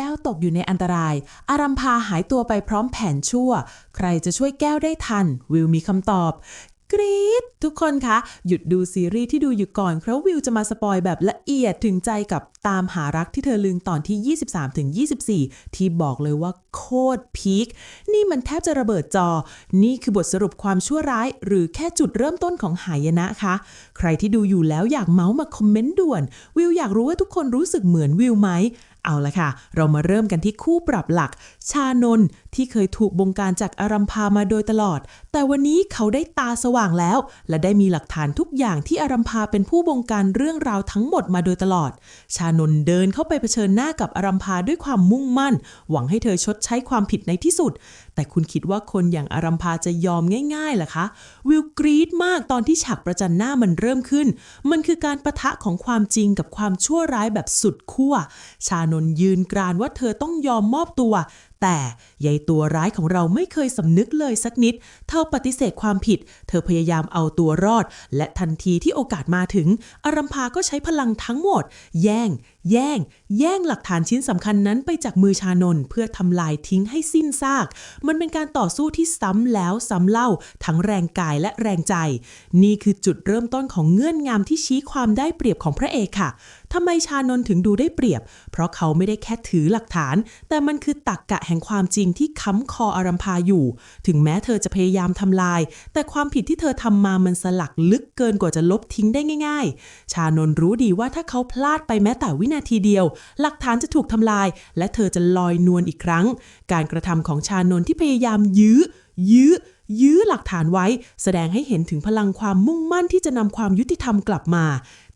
แก้วตกอยู่ในอันตราย อารัมพาหายตัวไปพร้อมแผนชั่ว ใครจะช่วยแก้วได้ทัน วิวมีคำตอบ กรี๊ดทุกคนคะ หยุดดูซีรีส์ที่ดูอยู่ก่อนเพราะวิวจะมาสปอยแบบละเอียดถึงใจกับตามหารักที่เธอลืมตอนที่ 23ถึง24 ที่บอกเลยว่าโคตรพีค นี่มันแทบจะระเบิดจอ นี่คือบทสรุปความชั่วร้าย หรือแค่จุดเริ่มต้นของหายนะคะ ใครที่ดูอยู่แล้วอยากเมาส์มาคอมเมนต์ด่วน วิวอยากรู้ว่าทุกคนรู้สึกเหมือนวิวไหม เอาละค่ะ เรามาเริ่มกันที่คู่ปรับหลัก ชานนท์ที่เคยถูกบงการจากอารัมพามาโดยตลอด แต่วันนี้เขาได้ตาสว่างแล้ว และได้มีหลักฐานทุกอย่างที่อารัมพาเป็นผู้บงการเรื่องราวทั้งหมดมาโดยตลอด ชานนท์เดินเข้าไปเผชิญหน้ากับอารัมพาด้วยความมุ่งมั่น หวังให้เธอชดใช้ความผิดในที่สุด แต่คุณคิดว่าคนอย่างอารัมพาจะยอมง่ายๆหรอคะ วิวกรีดมากตอนที่ฉากประจันหน้ามันเริ่มขึ้น มันคือการประทะของความจริงกับความชั่วร้ายแบบสุดขั้ว ชานนท์ยืนกรานว่าเธอต้องยอมมอบตัว แต่ยายตัวร้ายของเราไม่เคยสำนึกเลยสักนิด เธอปฏิเสธความผิด เธอพยายามเอาตัวรอด และทันทีที่โอกาสมาถึง อารัมพาก็ใช้พลังทั้งหมด แย่ง แย่ง แย่งหลักฐานชิ้นสำคัญนั้นไปจากมือชานนท์เพื่อทำลายทิ้งให้สิ้นซาก มันเป็นการต่อสู้ที่ซ้ำแล้วซ้ำเล่า ทั้งแรงกายและแรงใจ นี่คือจุดเริ่มต้นของเงื่อนงามที่ชี้ความได้เปรียบของพระเอกค่ะ ทำไมชานนท์ถึงดูได้เปรียบ เพราะเขาไม่ได้แค่ถือหลักฐาน แต่มันคือตักกะแห่งความจริงที่ค้ำคออารัมพาอยู่ ถึงแม้เธอจะพยายามทำลาย แต่ความผิดที่เธอทำมามันสลักลึกเกินกว่าจะลบทิ้งได้ง่าย ๆ ชานนท์รู้ดีว่าถ้าเขาพลาดไปแม้แต่วินาทีเดียว หลักฐานจะถูกทำลาย และเธอจะลอยนวลอีกครั้ง การกระทำของชานนท์ที่พยายามยื้อ ยื้อยื้อหลักฐานไว้ แสดงให้เห็นถึงพลังความมุ่งมั่นที่จะนำความยุติธรรมกลับมา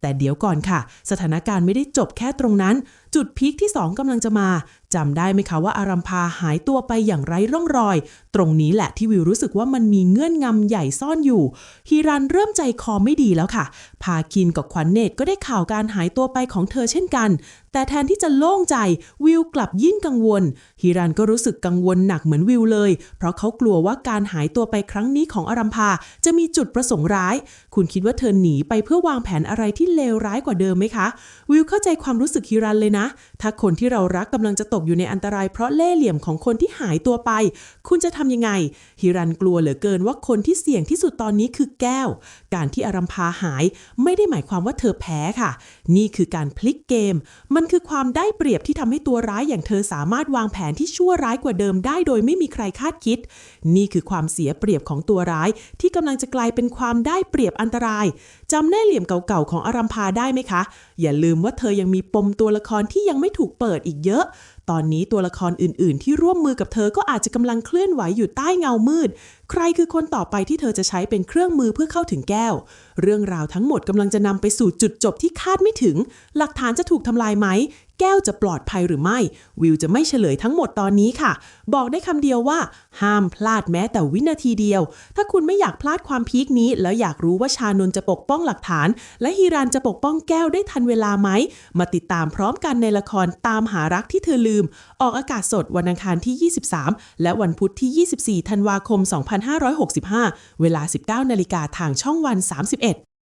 แต่เดี๋ยวก่อนค่ะ สถานการณ์ไม่ได้จบแค่ตรงนั้น จุดพีคที่ 2กำลังจะมาจำได้ไหมคะว่าอารัมพาหายตัวไปอย่างไร้ร่องรอย ตรงนี้แหละที่วิวรู้สึกว่ามันมีเงื่อนงำใหญ่ซ่อนอยู่ฮีรันเริ่มใจคอไม่ดีแล้วค่ะ พาคินกับขวัญเนตก็ได้ข่าวการหายตัวไปของเธอเช่นกัน แต่แทนที่จะโล่งใจวิวกลับยิ่งกังวลฮีรันก็รู้สึกกังวลหนักเหมือนวิวเลย เพราะเขากลัวว่าการหายตัวไปครั้งนี้ของอารัมพาจะมีจุดประสงค์ร้าย คุณคิดว่าเธอหนีไปเพื่อวางแผนอะไรที่เลวร้ายกว่าเดิมไหมคะ วิวเข้าใจความรู้สึกฮีรันเลยนะถ้าคนที่เรารักกำลังจะตกอยู่ในอันตรายเพราะเล่ห์เหลี่ยมของคนที่หายตัวไป คุณจะทำยังไง ฮิรันกลัวเหลือเกินว่าคนที่เสี่ยงที่สุดตอนนี้คือแก้ว การที่อารัมพาหายไม่ได้หมายความว่าเธอแพ้ค่ะ นี่คือการพลิกเกม มันคือความได้เปรียบที่ทำให้ตัวร้ายอย่างเธอสามารถวางแผนที่ชั่วร้ายกว่าเดิมได้โดยไม่มีใครคาดคิด นี่คือความเสียเปรียบของตัวร้าย ที่กำลังจะกลายเป็นความได้เปรียบอันตรายจำแน่เหลี่ยมเก่าๆของอารัมพาได้ไหมคะ อย่าลืมว่าเธอยังมีปมตัวละครที่ยังไม่ถูกเปิดอีกเยอะตอนนี้ตัวละครอื่นๆ ที่ร่วมมือกับเธอก็อาจจะกำลังเคลื่อนไหวอยู่ใต้เงามืด ใครคือคนต่อไปที่เธอจะใช้เป็นเครื่องมือเพื่อเข้าถึงแก้ว เรื่องราวทั้งหมดกำลังจะนำไปสู่จุดจบที่คาดไม่ถึง หลักฐานจะถูกทำลายไหม แก้วจะปลอดภัยหรือไม่ วิวจะไม่เฉลยทั้งหมดตอนนี้ค่ะ บอกได้คำเดียวว่า ห้ามพลาดแม้แต่วินาทีเดียว ถ้าคุณไม่อยากพลาดความพีคนี้ แล้วอยากรู้ว่าชานนจะปกป้องหลักฐาน และฮีรันจะปกป้องแก้วได้ทันเวลาไหมมาติดตามพร้อมกันในละครตามหารักที่เธอลืม ออกอากาศสดวันอังคารที่ 23 และวันพุธที่ 24 ธันวาคม 2565 เวลา 19 นาฬิกาทางช่องวัน 31